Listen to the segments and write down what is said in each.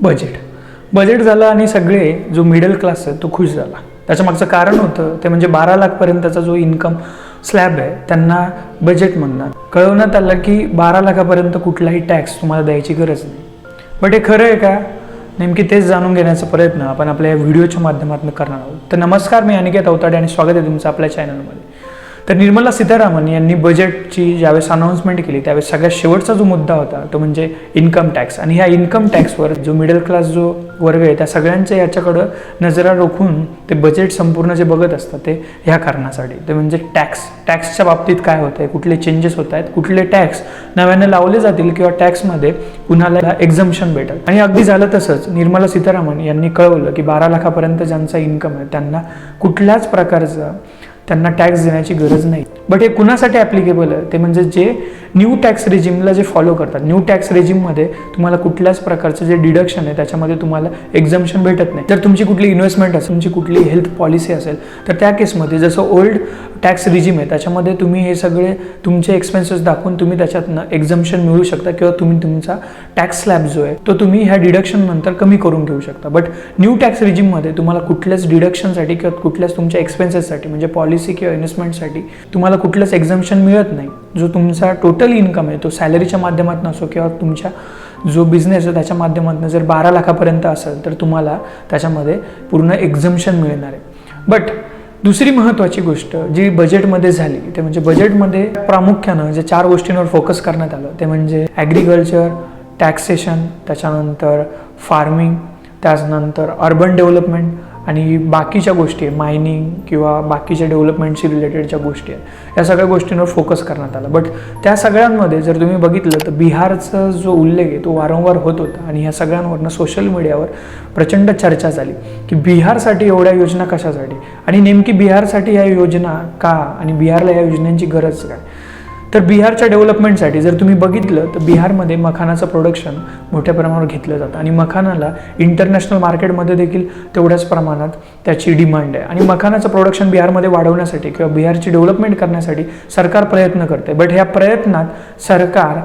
Budget budget झालं आणि सगळे जो मिडल क्लास आहे तो खुश झाला. त्याच्या मागचं कारण होतं ते म्हणजे बारा लाखपर्यंतचा जो इन्कम स्लॅब आहे त्यांना बजेट म्हणणार. कळवण्यात आलं की बारा लाखापर्यंत कुठलाही टॅक्स तुम्हाला द्यायची गरज नाही. बट हे खरं आहे का? नेमकी तेच जाणून घेण्याचा प्रयत्न आपण आपल्या या व्हिडिओच्या माध्यमातून करणार आहोत. तर नमस्कार मी अनिकेत अवताडे आणि स्वागत आहे तुमचं आपल्या चॅनलमध्ये तर निर्मला सीतारामन यांनी बजेटची ज्यावेळेस अनाऊन्समेंट केली त्यावेळेस सगळ्यात शेवटचा जो मुद्दा होता तो म्हणजे इन्कम टॅक्स आणि ह्या इन्कम टॅक्सवर जो मिडल क्लास जो वर्ग आहे त्या सगळ्यांच्या याच्याकडं नजरा रोखून ते बजेट संपूर्ण जे बघत असतात ते ह्या कारणासाठी. ते म्हणजे टॅक्स टॅक्सच्या बाबतीत काय होत आहे कुठले चेंजेस होत आहेत कुठले टॅक्स नव्याने लावले जातील किंवा टॅक्समध्ये कुणाला एक्झम्शन भेटेल. आणि अगदी झालं तसंच निर्मला सीतारामन यांनी कळवलं की बारा लाखापर्यंत ज्यांचा इन्कम आहे त्यांना कुठल्याच प्रकारचा त्यांना टॅक्स देण्याची गरज नाही. बट हे कुणासाठी ॲप्लिकेबल आहे? ते म्हणजे जे न्यू टॅक्स रेजिमला जे फॉलो करतात. न्यू टॅक्स रेजिममध्ये तुम्हाला कुठल्याच प्रकारचं जे डिडक्शन आहे त्याच्यामध्ये तुम्हाला एक्झम्शन भेटत नाही. जर तुमची कुठली इन्व्हेस्टमेंट असेल तुमची कुठली हेल्थ पॉलिसी असेल तर त्या केसमध्ये जसं ओल्ड टॅक्स रिजिम आहे त्याच्यामध्ये तुम्ही हे सगळे तुमचे एक्सपेन्सेस दाखवून तुम्ही त्याच्यातनं एक्झम्शन मिळू शकता किंवा तुम्ही तुमचा टॅक्स स्लॅब जो आहे तो तुम्ही ह्या डिडक्शन नंतर कमी करून घेऊ शकता. बट न्यू टॅक्स रिजिममध्ये तुम्हाला कुठल्याच डिडक्शनसाठी किंवा कुठल्याच तुमच्या एक्सपेन्सेससाठी म्हणजे पॉलिसी किंवा इन्व्हेस्टमेंटसाठी तुम्हाला कुठलंच एक्झम्पन मिळत नाही. जो तुमचा टोटल इन्कम आहे तो सॅलरीच्या माध्यमातून असो किंवा तुमच्या जो बिझनेस आहे त्याच्या माध्यमातून जर बारा लाखापर्यंत असेल तर तुम्हाला त्याच्यामध्ये पूर्ण एक्झम्शन मिळणार आहे. बट दुसरी महत्त्वाची गोष्ट जी बजेटमध्ये झाली ते म्हणजे बजेटमध्ये प्रामुख्यानं जे चार गोष्टींवर फोकस करण्यात आलं ते म्हणजे ॲग्रिकल्चर टॅक्सेशन त्याच्यानंतर फार्मिंग त्याच्यानंतर अर्बन डेव्हलपमेंट आणि बाकीच्या गोष्टी आहे मायनिंग किंवा बाकीच्या डेव्हलपमेंटशी रिलेटेडच्या गोष्टी आहेत या सगळ्या गोष्टींवर फोकस करण्यात आला. बट त्या सगळ्यांमध्ये जर तुम्ही बघितलं तर बिहारचा जो उल्लेख आहे तो वारंवार होत होता. आणि ह्या सगळ्यांवरनं सोशल मीडियावर प्रचंड चर्चा झाली की बिहारसाठी एवढ्या योजना कशासाठी? आणि नेमकी बिहारसाठी ह्या योजना का? आणि बिहारला या योजनांची गरज काय? तर बिहारच्या डेव्हलपमेंटसाठी जर तुम्ही बघितलं तर बिहारमध्ये मखानाचं प्रोडक्शन मोठ्या प्रमाणावर घेतलं जातं. आणि मखानाला इंटरनॅशनल मार्केटमध्ये देखील तेवढ्याच प्रमाणात त्याची डिमांड आहे. आणि मखानाचं प्रोडक्शन बिहारमध्ये वाढवण्यासाठी किंवा बिहारची डेव्हलपमेंट करण्यासाठी सरकार प्रयत्न करते. बट ह्या प्रयत्नात सरकार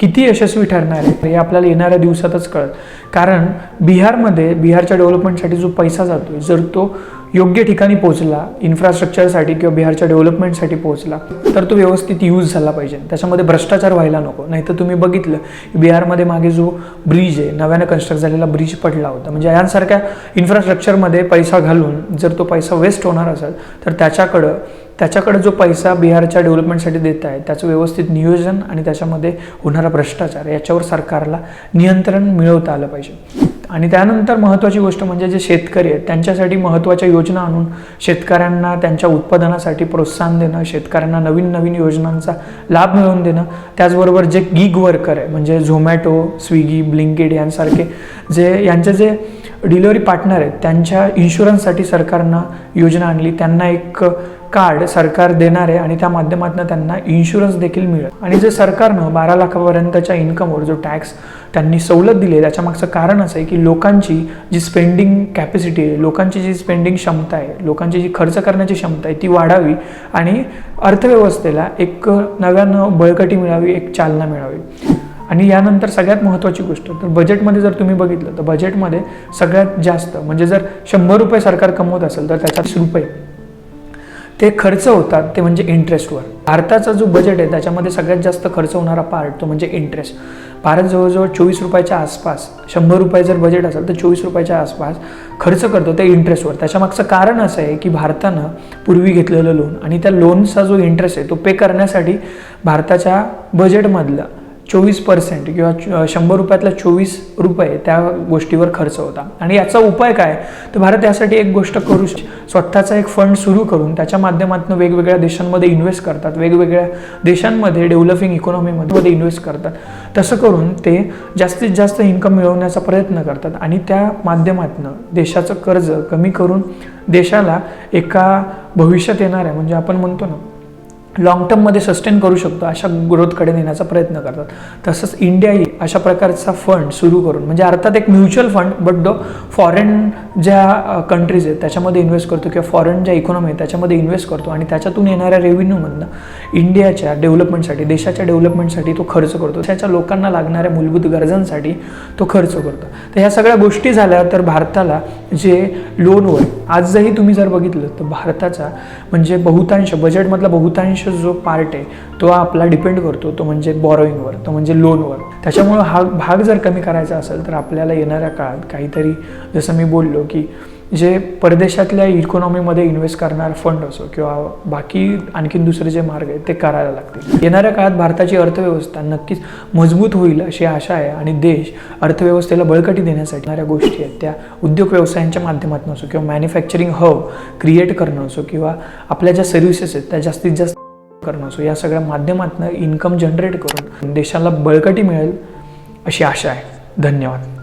किती यशस्वी ठरणार आहे हे आपल्याला येणाऱ्या दिवसातच कळत कारण बिहारमध्ये बिहारच्या डेव्हलपमेंटसाठी जो पैसा जातो जर तो योग्य ठिकाणी पोहोचला इन्फ्रास्ट्रक्चरसाठी किंवा बिहारच्या डेव्हलपमेंटसाठी पोहोचला तर तो व्यवस्थित यूज झाला पाहिजे. त्याच्यामध्ये भ्रष्टाचार व्हायला नको. नाही तर तुम्ही बघितलं की बिहारमध्ये मागे जो ब्रिज आहे नव्यानं कन्स्ट्रक्ट झालेला ब्रिज पडला होता. म्हणजे यांसारख्या इन्फ्रास्ट्रक्चरमध्ये पैसा घालून जर तो पैसा वेस्ट होणार असेल तर त्याच्याकडं त्याच्याकडे जो पैसा बिहारच्या डेव्हलपमेंटसाठी देत आहे त्याचं व्यवस्थित नियोजन आणि त्याच्यामध्ये होणारा भ्रष्टाचार याच्यावर सरकारला नियंत्रण मिळवता आलं पाहिजे. आणि त्यानंतर महत्त्वाची गोष्ट म्हणजे जे शेतकरी आहेत त्यांच्यासाठी महत्त्वाच्या योजना आणून शेतकऱ्यांना त्यांच्या उत्पादनासाठी प्रोत्साहन देणं शेतकऱ्यांना नवीन नवीन योजनांचा लाभ मिळवून देणं त्याचबरोबर जे गिग वर्कर आहे म्हणजे झोमॅटो स्विगी ब्लिंकेड यांसारखे जे यांचे जे डिलिव्हरी पार्टनर आहेत त्यांच्या इन्शुरन्ससाठी सरकारनं योजना आणली. त्यांना एक कार्ड सरकार देणार आहे आणि त्या माध्यमातून त्यांना इन्शुरन्स देखील मिळेल. आणि जे सरकारनं बारा लाखापर्यंतच्या इन्कमवर जो टॅक्स त्यांनी सवलत दिली आहे त्याच्या मागचं कारण असं आहे की लोकांची जी स्पेंडिंग कॅपॅसिटी आहे लोकांची जी स्पेंडिंग क्षमता आहे लोकांची जी खर्च करण्याची क्षमता आहे ती वाढावी आणि अर्थव्यवस्थेला एक नव्यानं बळकटी मिळावी एक चालना मिळावी. आणि यानंतर सगळ्यात महत्त्वाची गोष्ट तर बजेटमध्ये जर तुम्ही बघितलं तर बजेटमध्ये सगळ्यात जास्त म्हणजे जर शंभर रुपये सरकार कमवत असेल तर त्याच्यात रुपये ते खर्च होतात ते म्हणजे इंटरेस्टवर भारताचा जो बजेट आहे त्याच्यामध्ये सगळ्यात जास्त खर्च होणारा पार्ट तो म्हणजे इंटरेस्ट भारत जवळजवळ चोवीस रुपयाच्या आसपास शंभर रुपये जर बजेट असेल तर चोवीस रुपयाच्या आसपास खर्च करतो ते इंटरेस्टवर त्याच्यामागचं कारण असं आहे की भारतानं पूर्वी घेतलेलं लोन आणि त्या लोनचा जो इंटरेस्ट आहे तो पे करण्यासाठी भारताच्या बजेटमधलं चोवीस पर्सेंट किंवा शंभर रुपयातला चोवीस रुपये त्या गोष्टीवर खर्च होता. आणि याचा उपाय काय? तर भारत यासाठी एक गोष्ट करू स्वतःचा एक फंड सुरू करून त्याच्या माध्यमातून वेगवेगळ्या देशांमध्ये इन्व्हेस्ट करतात. वेगवेगळ्या देशांमध्ये डेव्हलपिंग इकॉनॉमीमध्ये इन्व्हेस्ट करतात. तसं करून ते जास्तीत जास्त इन्कम मिळवण्याचा प्रयत्न करतात आणि त्या माध्यमातून देशाचं कर्ज कमी करून देशाला एका भविष्यात येणाऱ्या म्हणजे आपण म्हणतो ना लॉंग टर्ममध्ये सस्टेन करू शकतो अशा ग्रोथकडे नेण्याचा प्रयत्न करतात. तसंच इंडियाही अशा प्रकारचा फंड सुरू करून म्हणजे अर्थात एक म्युच्युअल फंड बट दो फॉरेन ज्या कंट्रीज आहेत त्याच्यामध्ये इन्व्हेस्ट करतो किंवा फॉरेन ज्या इकॉनॉमी आहे त्याच्यामध्ये इन्व्हेस्ट करतो आणि त्याच्यातून येणाऱ्या रेव्हेन्यूमधनं इंडियाच्या डेव्हलपमेंटसाठी देशाच्या डेव्हलपमेंटसाठी तो खर्च करतो. त्याच्या लोकांना लागणाऱ्या मूलभूत गरजांसाठी तो खर्च करतो. तर ह्या सगळ्या गोष्टी झाल्या तर भारताला जे लोनवर आजही तुम्ही जर बघितलं तर भारताचा म्हणजे बहुतांश बजेटमधला बहुतांश जो पार्ट आहे तो आपला डिपेंड करतो तो म्हणजे बॉरोईंगवर तो म्हणजे लोनवर त्याच्यामुळं हा भाग जर कमी करायचा असेल तर आपल्याला येणाऱ्या काळात काहीतरी जसं मी बोललो की जे परदेशातल्या इकॉनॉमीमध्ये इन्व्हेस्ट करणार फंड असो किंवा बाकी आणखीन दुसरे जे मार्ग आहेत ते करायला लागतील. येणाऱ्या काळात भारताची अर्थव्यवस्था नक्कीच मजबूत होईल अशी आशा आहे आणि देश अर्थव्यवस्थेला बळकटी देण्यासाठी येणाऱ्या गोष्टी आहेत. त्या उद्योग व्यवसायांच्या माध्यमातून असो किंवा मॅन्युफॅक्चरिंग हब क्रिएट करणं असो किंवा आपल्या ज्या सर्व्हिसेस आहेत त्या जास्तीत जास्त करणं असो या सगळ्या माध्यमातून इन्कम जनरेट करून देशाला बळकटी मिळेल अशी आशा आहे. धन्यवाद.